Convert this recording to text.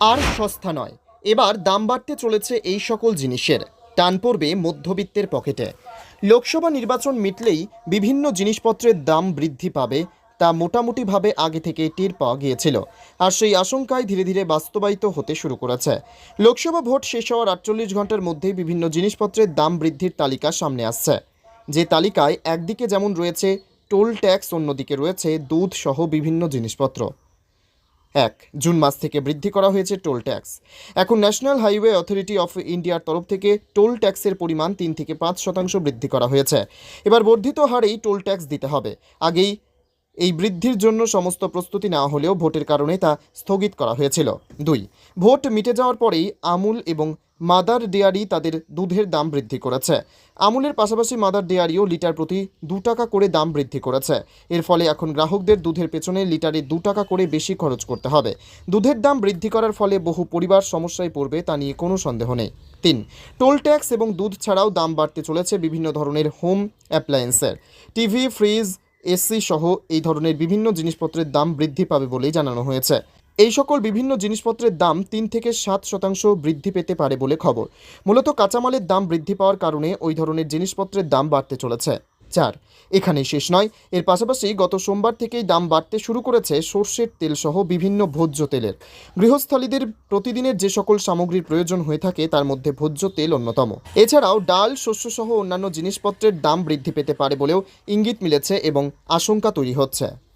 আর সস্তা নয়। এবার দাম বাড়তে চলেছে এই সকল জিনিসের। টান পড়বে মধ্যবিত্তের পকেটে। লোকসভা নির্বাচন মিটলেই বিভিন্ন জিনিসপত্রের দাম বৃদ্ধি পাবে, তা মোটামুটিভাবে আগে থেকে টের পাওয়া গিয়েছিল। আর সেই আশঙ্কায় ধীরে ধীরে বাস্তবায়িত হতে শুরু করেছে। লোকসভা ভোট শেষ হওয়ার আটচল্লিশ ঘণ্টার মধ্যেই বিভিন্ন জিনিসপত্রের দাম বৃদ্ধির তালিকা সামনে আসছে। যে তালিকায় একদিকে যেমন রয়েছে টোল ট্যাক্স, অন্যদিকে রয়েছে দুধ সহ বিভিন্ন জিনিসপত্র। এক, জুন মাস থেকে বৃদ্ধি করা হয়েছে টোল ট্যাক্স। এখন ন্যাশনাল হাইওয়ে অথরিটি অফ ইন্ডিয়ার তরফ থেকে টোল ট্যাক্সের পরিমাণ তিন থেকে পাঁচ শতাংশ বৃদ্ধি করা হয়েছে। এবার বর্ধিত হারেই টোল ট্যাক্স দিতে হবে। আগেই এই বৃদ্ধির জন্য সমস্ত প্রস্তুতি নেওয়া হলেও ভোটের কারণে তা স্থগিত করা হয়েছিল। দুই, ভোট মিটে যাওয়ার পরেই আমুল এবং মাদার ডেয়ারি তাদের দুধের দাম বৃদ্ধি করেছে। আমুলের পাশাপাশি মাদার ডেয়ারিও লিটার প্রতি দু টাকা করে দাম বৃদ্ধি করেছে। এর ফলে এখন গ্রাহকদের দুধের পেছনে লিটারে দু টাকা করে বেশি খরচ করতে হবে। দুধের দাম বৃদ্ধি করার ফলে বহু পরিবার সমস্যায় পড়বে তা নিয়ে কোনো সন্দেহ নেই। তিন, টোল ট্যাক্স এবং দুধ ছাড়াও দাম বাড়তে চলেছে বিভিন্ন ধরনের হোম অ্যাপ্লায়েন্সের। টিভি, ফ্রিজ এসি সহ এই ধরনের বিভিন্ন জিনিসপত্রের দাম বৃদ্ধি পাবে বলেই জানানো হয়েছে। এই সকল বিভিন্ন জিনিসপত্রের দাম তিন থেকে সাত শতাংশ বৃদ্ধি পেতে পারে বলে খবর। মূলত কাঁচামালের দাম বৃদ্ধি পাওয়ার কারণে ওই ধরনের জিনিসপত্রের দাম বাড়তে চলেছে। চার। এখানে শেষ নয়। এর পাশাপাশি গত সোমবার থেকেই দাম বাড়তে শুরু করেছে সর্ষের তেলসহ বিভিন্ন ভোজ্য তেলের। গৃহস্থলীদের প্রতিদিনের যে সকল সামগ্রীর প্রয়োজন হয়ে থাকে, তার মধ্যে ভোজ্য তেল অন্যতম। এছাড়াও ডাল, শস্যসহ অন্যান্য জিনিসপত্রের দাম বৃদ্ধি পেতে পারে বলেও ইঙ্গিত মিলেছে এবং আশঙ্কা তৈরি হচ্ছে।